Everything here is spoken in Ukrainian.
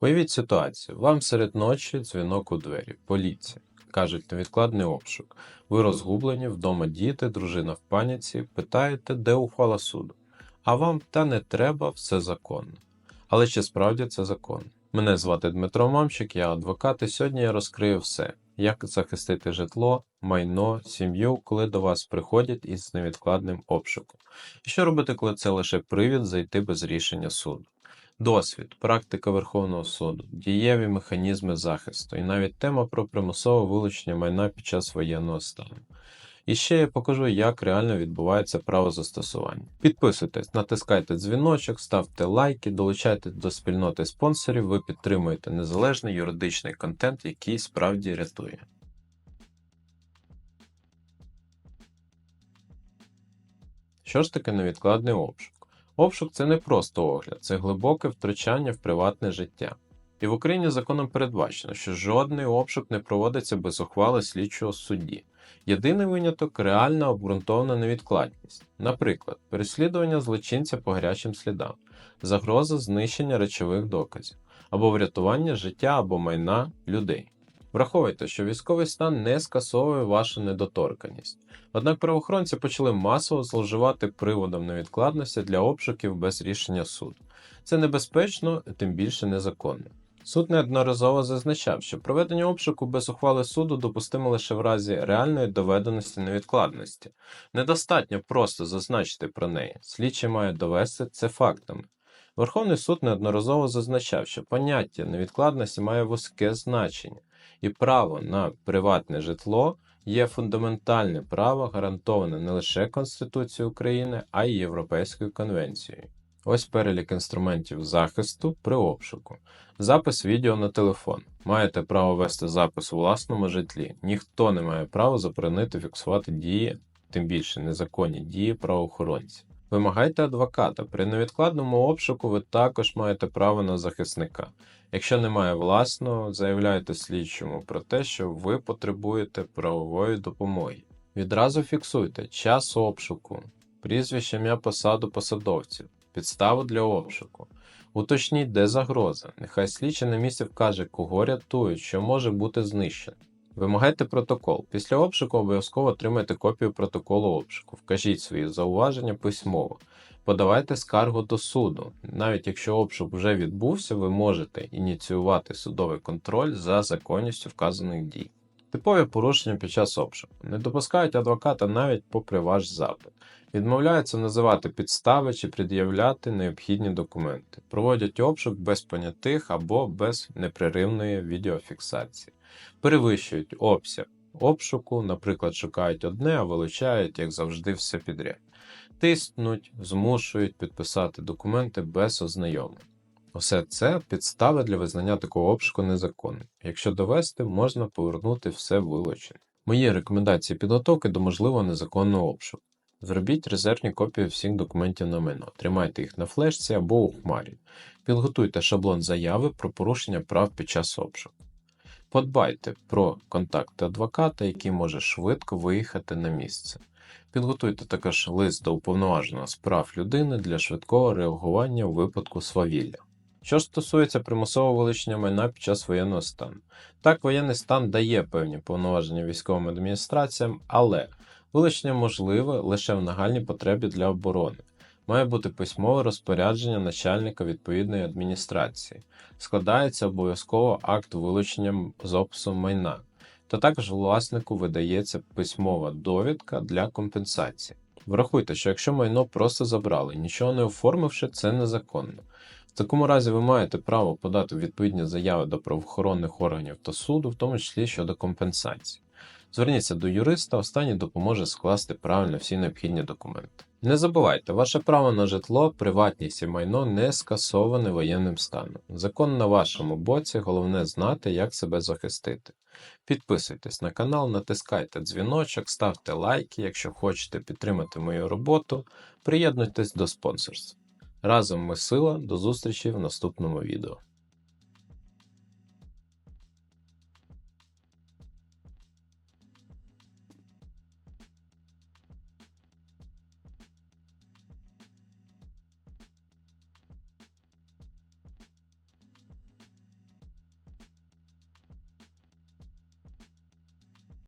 Уявіть ситуацію. Вам серед ночі дзвінок у двері. Поліція. Кажуть, невідкладний обшук. Ви розгублені, вдома діти, дружина в паніці, питаєте, де ухвала суду. А вам та не треба, все законно. Але чи справді це законно? Мене звати Дмитро Мамчик, я адвокат, і сьогодні я розкрию все: як захистити житло, майно, сім'ю, коли до вас приходять із невідкладним обшуком. І що робити, коли це лише привід зайти без рішення суду? Досвід, практика Верховного суду, дієві механізми захисту і навіть тема про примусове вилучення майна під час воєнного стану. І ще я покажу, як реально відбувається правозастосування. Підписуйтесь, натискайте дзвіночок, ставте лайки, долучайтесь до спільноти спонсорів, ви підтримуєте незалежний юридичний контент, який справді рятує. Що ж таке невідкладний обшук? Обшук це не просто огляд, це глибоке втручання в приватне життя. І в Україні законом передбачено, що жодний обшук не проводиться без ухвали слідчого судді. Єдиний виняток реальна обґрунтована невідкладність, наприклад, переслідування злочинця по гарячим слідам, загроза знищення речових доказів або врятування життя або майна людей. Враховуйте, що військовий стан не скасовує вашу недоторканність. Однак правоохоронці почали масово зловживати приводом невідкладності для обшуків без рішення суду. Це небезпечно, тим більше незаконно. Суд неодноразово зазначав, що проведення обшуку без ухвали суду допустимо лише в разі реальної доведеності невідкладності. Недостатньо просто зазначити про неї, слідчий має довести це фактами. Верховний суд неодноразово зазначав, що поняття невідкладності має вузьке значення, і право на приватне житло є фундаментальне право, гарантоване не лише Конституцією України, а й Європейською конвенцією. Ось перелік інструментів захисту при обшуку. Запис відео на телефон. Маєте право вести запис у власному житлі. Ніхто не має права заборонити фіксувати дії, тим більше незаконні дії правоохоронців. Вимагайте адвоката. При невідкладному обшуку ви також маєте право на захисника. Якщо немає власного, заявляйте слідчому про те, що ви потребуєте правової допомоги. Відразу фіксуйте час обшуку, прізвище ім'я посаду посадовців, підставу для обшуку. Уточніть, де загроза. Нехай слідчий на місці вкаже, кого рятують, що може бути знищено. Вимагайте протокол. Після обшуку обов'язково отримайте копію протоколу обшуку. Вкажіть свої зауваження письмово. Подавайте скаргу до суду. Навіть якщо обшук вже відбувся, ви можете ініціювати судовий контроль за законністю вказаних дій. Типові порушення під час обшуку. Не допускають адвоката навіть попри ваш запит. Відмовляються називати підстави чи пред'являти необхідні документи. Проводять обшук без понятих або без непреривної відеофіксації. Перевищують обсяг обшуку, наприклад, шукають одне, а вилучають, як завжди, все підряд. Тиснуть, змушують підписати документи без ознайомлень. Усе це підстави для визнання такого обшуку незаконним. Якщо довести, можна повернути все вилучене. Мої рекомендації підготовки до можливого незаконного обшуку. Зробіть резервні копії всіх документів на майно, тримайте їх на флешці або у хмарі. Підготуйте шаблон заяви про порушення прав під час обшуку. Подбайте про контакти адвоката, який може швидко виїхати на місце. Підготуйте також лист до уповноваженого з прав людини для швидкого реагування у випадку свавілля. Що стосується примусового вилучення майна під час воєнного стану, так воєнний стан дає певні повноваження військовим адміністраціям, але вилучення можливе лише в нагальній потребі для оборони. Має бути письмове розпорядження начальника відповідної адміністрації, складається обов'язково акт вилучення з описом майна, та також власнику видається письмова довідка для компенсації. Врахуйте, що якщо майно просто забрали, нічого не оформивши, це незаконно. В такому разі ви маєте право подати відповідні заяви до правоохоронних органів та суду, в тому числі щодо компенсації. Зверніться до юриста, останній допоможе скласти правильно всі необхідні документи. Не забувайте, ваше право на житло, приватність і майно не скасоване воєнним станом. Закон на вашому боці, головне знати, як себе захистити. Підписуйтесь на канал, натискайте дзвіночок, ставте лайки, якщо хочете підтримати мою роботу, приєднуйтесь до спонсорства. Разом ми сила, до зустрічі в наступному відео.